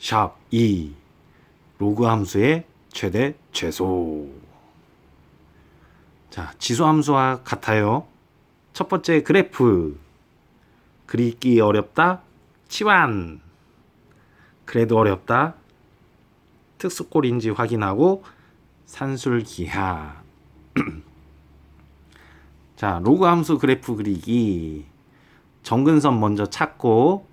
샵 2. 로그 함수의 최대 최소. 자, 지수 함수와 같아요. 첫 번째 그래프. 그리기 어렵다. 치환. 그래도 어렵다. 특수꼴인지 확인하고 산술 기하. 자, 로그 함수 그래프 그리기. 정근선 먼저 찾고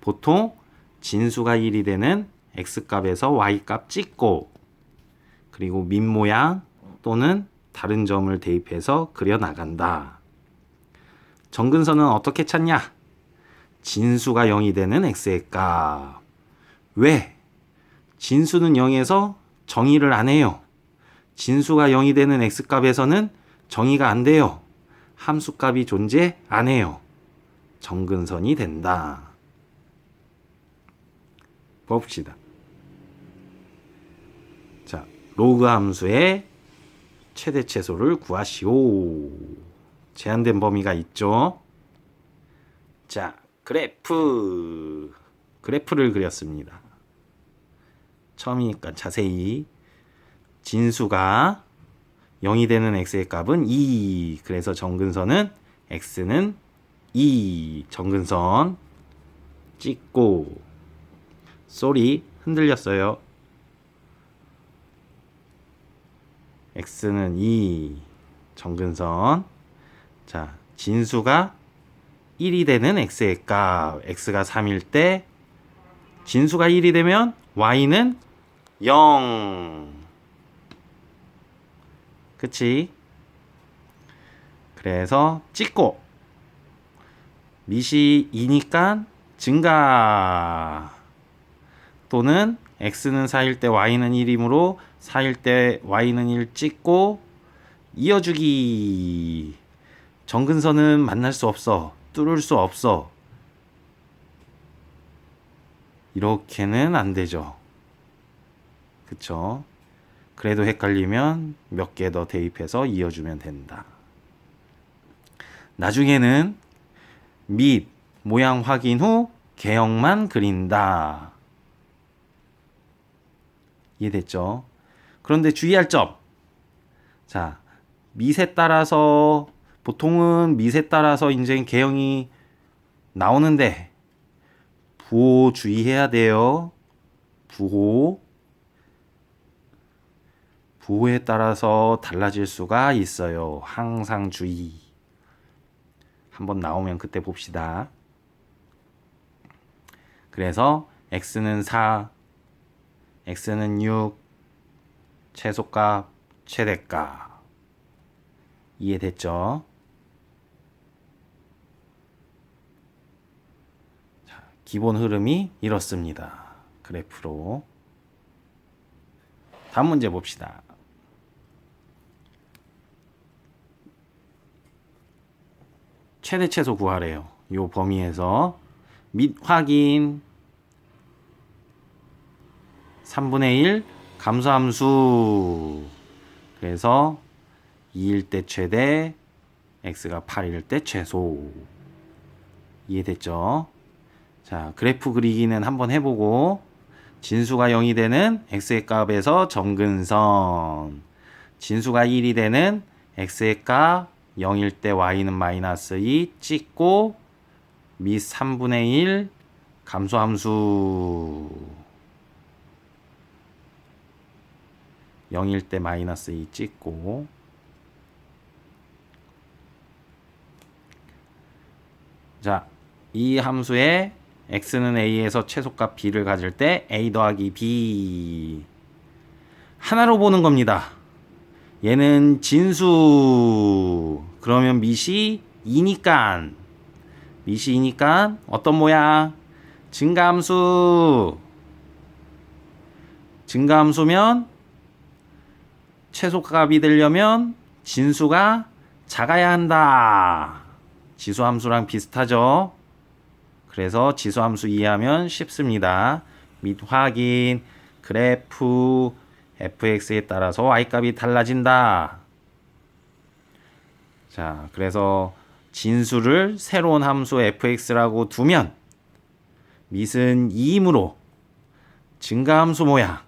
보통 진수가 1이 되는 x값에서 y값 찍고 그리고 밑 모양 또는 다른 점을 대입해서 그려 나간다. 정근선은 어떻게 찾냐? 진수가 0이 되는 x의 값. 왜? 진수는 0에서 정의를 안 해요. 진수가 0이 되는 x값에서는 정의가 안 돼요. 함수값이 존재 안 해요. 정근선이 된다. 봅시다. 자, 로그 함수의 최대 최소를 구하시오. 제한된 범위가 있죠. 자, 그래프. 그래프를 그렸습니다. 처음이니까 자세히 진수가 0이 되는 x의 값은 2. 그래서 정근선은 x는 2. 정근선 찍고 쏘리 흔들렸어요. x는 2. 정근선. 자, 진수가 1이 되는 x의 값. x가 3일 때 진수가 1이 되면 y는 0. 그치? 그래서 찍고 밑이 2니까 증가 또는 x는 4일 때 y는 1이므로 4일 때 y는 1 찍고 이어주기. 정근선은 만날 수 없어 뚫을 수 없어. 이렇게는 안 되죠. 그쵸? 그래도 헷갈리면 몇 개 더 대입해서 이어주면 된다. 나중에는 밑 모양 확인 후 개형만 그린다 이해됐죠? 그런데 주의할 점. 자, 밑에 따라서 보통은 밑에 따라서 이제 개형이 나오는데 부호 주의해야 돼요. 부호. 부호에 따라서 달라질 수가 있어요. 항상 주의. 한번 나오면 그때 봅시다. 그래서 x는 4, x는 6, 최소값, 최대값. 이해됐죠? 자, 기본 흐름이 이렇습니다. 그래프로. 다음 문제 봅시다. 최대 최소 구하래요. 요 범위에서 밑 확인 3분의 1 감소함수. 그래서 2일 때 최대 x가 8일 때 최소. 이해됐죠? 자 그래프 그리기는 한번 해보고 진수가 0이 되는 x의 값에서 정근선. 진수가 1이 되는 x의 값 0일 때 y는 마이너스 2 찍고 미 3분의 1 감소함수 0일 때 마이너스 2 찍고 자, 이 함수의 x는 a에서 최소값 b를 가질 때 a 더하기 b 하나로 보는 겁니다. 얘는 진수 그러면 밑이 2니까 밑이 2니까 어떤 모양? 증가함수 증가함수면 최소값이 되려면 진수가 작아야 한다. 지수함수랑 비슷하죠? 그래서 지수함수 이해하면 쉽습니다. 밑 확인, 그래프, fx에 따라서 y값이 달라진다. 자, 그래서 진수를 새로운 함수 fx라고 두면 밑은 2이므로 증가함수 모양.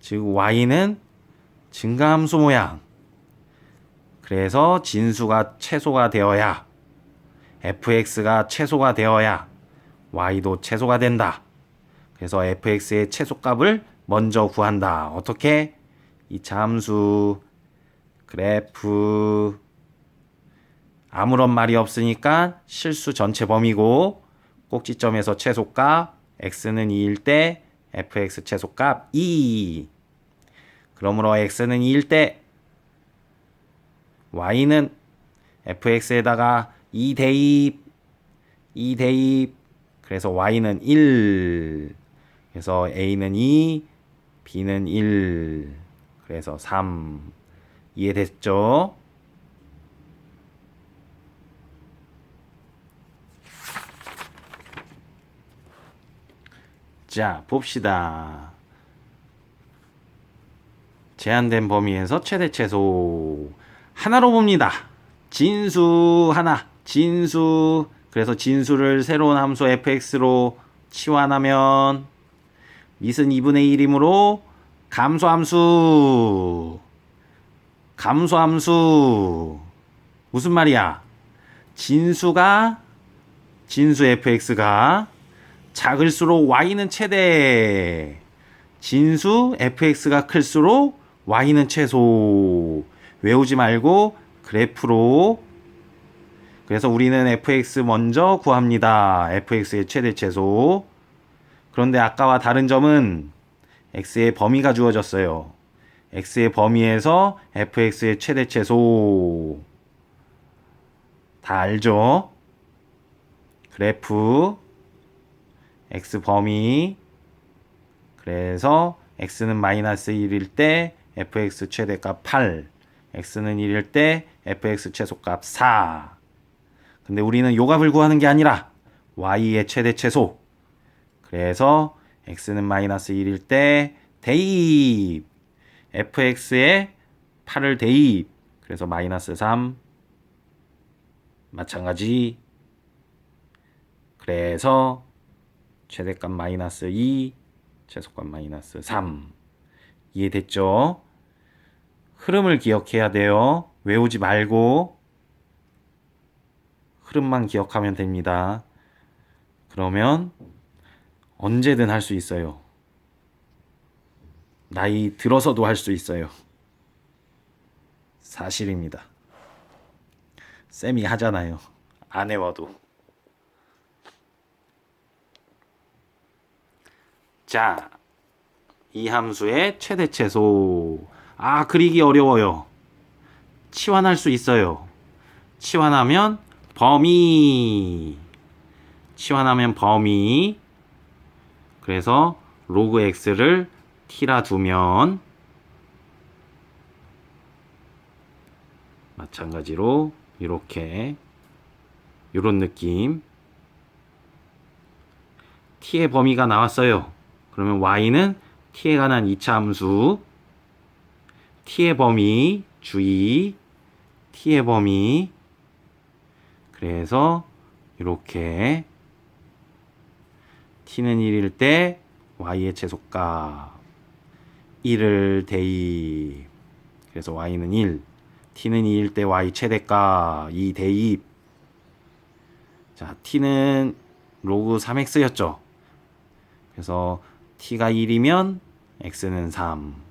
즉 y는 증가함수 모양. 그래서 진수가 최소가 되어야 fx가 최소가 되어야 y도 최소가 된다. 그래서 fx의 최소값을 먼저 구한다. 어떻게? 이 함수 그래프 아무런 말이 없으니까 실수 전체 범위고 꼭지점에서 최소값 x는 2일 때 fx 최소값 2 그러므로 x는 2일 때 y는 fx에다가 2 대입 2 대입 그래서 y는 1 그래서 a는 2 b는 1 그래서 3 이해됐죠? 자, 봅시다. 제한된 범위에서 최대 최소 하나로 봅니다. 진수 하나, 진수. 그래서 진수를 새로운 함수 fx로 치환하면 미은 2분의 1이므로 감소함수. 감소함수. 무슨 말이야? 진수가 진수 fx가 작을수록 y는 최대. 진수 fx가 클수록 y는 최소. 외우지 말고 그래프로. 그래서 우리는 fx 먼저 구합니다. fx의 최대 최소. 그런데 아까와 다른 점은 x의 범위가 주어졌어요. x의 범위에서 fx의 최대 최소. 다 알죠? 그래프 x 범위 그래서 x는 마이너스 1일 때 fx 최대값 8 x는 1일 때 fx 최소값 4 근데 우리는 요 값을 구하는 게 아니라 y의 최대 최소 그래서 x는 마이너스 1일 때 대입 fx에 8을 대입 그래서 마이너스 3 마찬가지 그래서 최대값 마이너스 2, 최소값 마이너스 3. 이해됐죠? 흐름을 기억해야 돼요. 외우지 말고 흐름만 기억하면 됩니다. 그러면 언제든 할 수 있어요. 나이 들어서도 할 수 있어요. 사실입니다. 쌤이 하잖아요. 안 해와도. 자, 이 함수의 최대 최소. 아, 그리기 어려워요. 치환할 수 있어요. 치환하면 범위. 치환하면 범위. 그래서 로그 x를 t라 두면 마찬가지로 이렇게 이런 느낌 t의 범위가 나왔어요. 그러면 y는 t에 관한 2차 함수 t의 범위 주의 t의 범위. 그래서 이렇게 t는 1일 때 y의 최소값 1을 대입 그래서 y는 1 t는 2일 때 y 최대값 2 대입 자 t는 로그 3x였죠. 그래서 t가 1이면 x는 3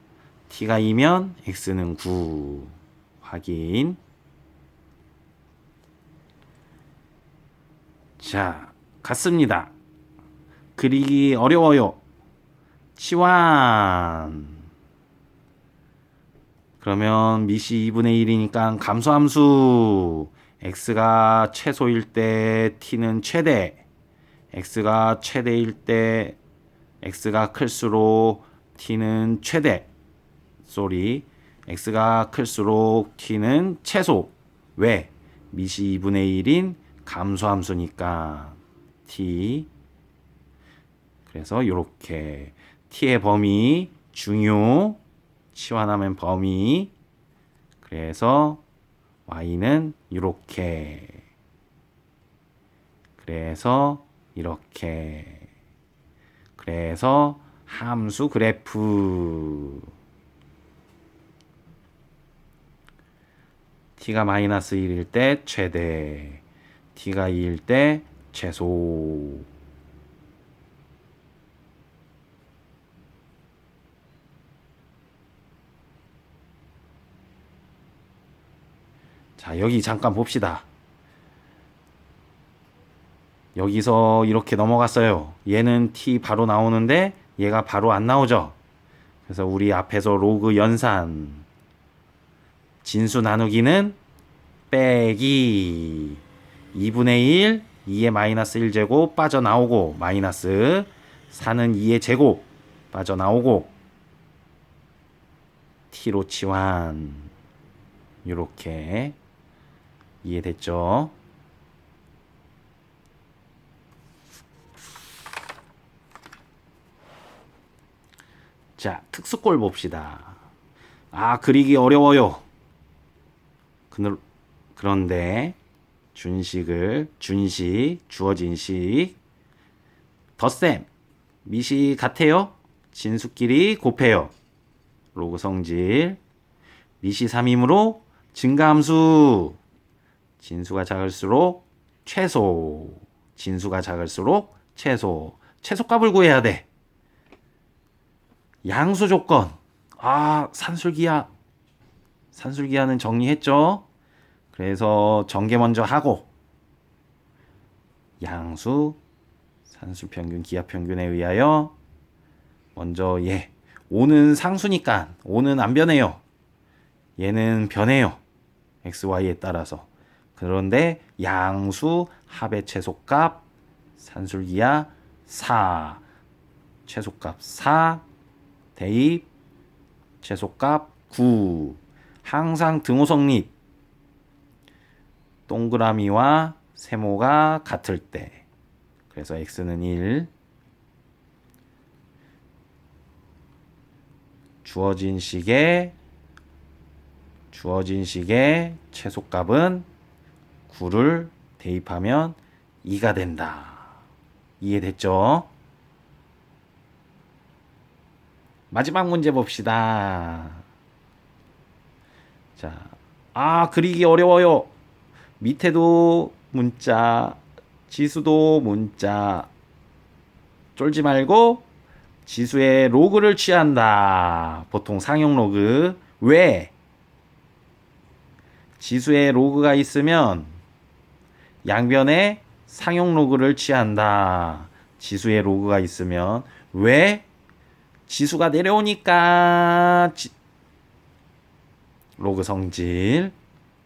t가 2면 x는 9 확인. 자 같습니다. 그리기 어려워요. 치환. 그러면 미시 2분의 1이니까 감소함수. x가 최소일 때 t는 최대. x가 최대일 때 x가 클수록 t는 최대. 쏘리. x가 클수록 t는 최소. 왜? 미시 2분의 1인 감소함수니까 t. 그래서 이렇게 t의 범위 중요 치환하면 범위 그래서 y는 이렇게 그래서 이렇게 그래서 함수 그래프 t가 마이너스 1일 때 최대 t가 2일 때 최소. 자 여기 잠깐 봅시다. 여기서 이렇게 넘어갔어요. 얘는 t 바로 나오는데 얘가 바로 안 나오죠. 그래서 우리 앞에서 로그 연산 진수 나누기는 빼기 2분의 1 2의 마이너스 1제곱 빠져나오고 마이너스 4는 2의 제곱 빠져나오고 t로 치환 이렇게 이해됐죠? 자, 특수꼴 봅시다. 아, 그리기 어려워요. 그런데 준식을 준식 주어진 식 덧셈 미시 같아요. 진수끼리 곱해요. 로그 성질 미시 3이므로 증가함수 진수가 작을수록 최소 진수가 작을수록 최소 최소값을 구해야 돼. 양수 조건 아 산술기하 산술기하는 정리했죠. 그래서 전개 먼저 하고 양수 산수 평균 기하 평균에 의하여 먼저 얘 5는 상수니까 5는 안 변해요. 얘는 변해요. x, y에 따라서. 그런데 양수 합의 최소값 산술기하 4 최소값 4 대입 최소값 9 항상 등호 성립 동그라미와 세모가 같을 때 그래서 x는 1 주어진 식의 주어진 식의 최소값은 9를 대입하면 2가 된다. 이해됐죠? 마지막 문제 봅시다. 자, 아, 그리기 어려워요. 밑에도 문자, 지수도 문자. 쫄지 말고 지수의 로그를 취한다. 보통 상용 로그. 왜? 지수의 로그가 있으면 양변에 상용 로그를 취한다. 지수의 로그가 있으면 왜? 지수가 내려오니까 지... 로그 성질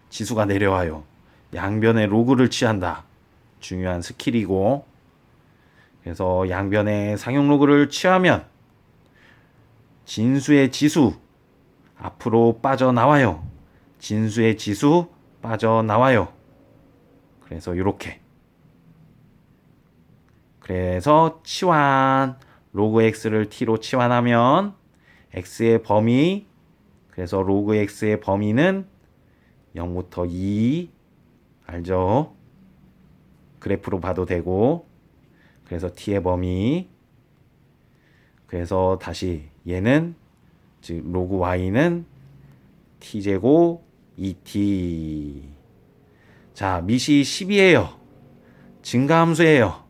지수가 내려와요. 양변에 로그를 취한다. 중요한 스킬이고 그래서 양변에 상용 로그를 취하면 진수의 지수 앞으로 빠져나와요. 진수의 지수 빠져나와요. 그래서 이렇게 그래서 치환 로그 x를 t로 치환하면 x의 범위 그래서 로그 x의 범위는 0부터 2 알죠? 그래프로 봐도 되고. 그래서 t의 범위. 그래서 다시 얘는 즉 로그 y는 t제곱 2t 자 미시 10이에요. 증가함수예요.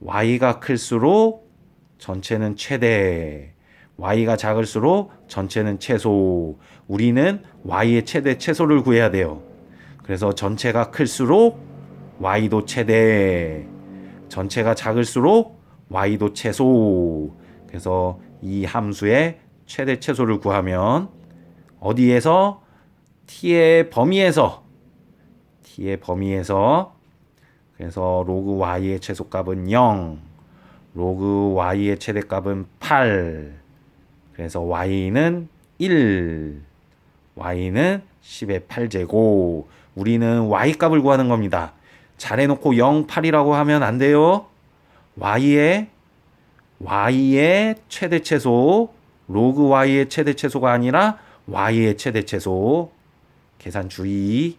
Y가 클수록 전체는 최대. Y가 작을수록 전체는 최소. 우리는 y의 최대 최소를 구해야 돼요 그래서 전체가 클수록 y도 최대 전체가 작을수록 y도 최소. 그래서 이 함수의 최대 최소를 구하면 어디에서? t의 범위에서. t의 범위에서. 그래서 로그 y의 최소값은 0 로그 y의 최대값은 8 그래서 y는 1 y는 10의 8제곱 우리는 y 값을 구하는 겁니다. 잘해놓고 0, 8이라고 하면 안 돼요. y의 y의 최대 최소 로그 y의 최대 최소가 아니라 y의 최대 최소 계산 주의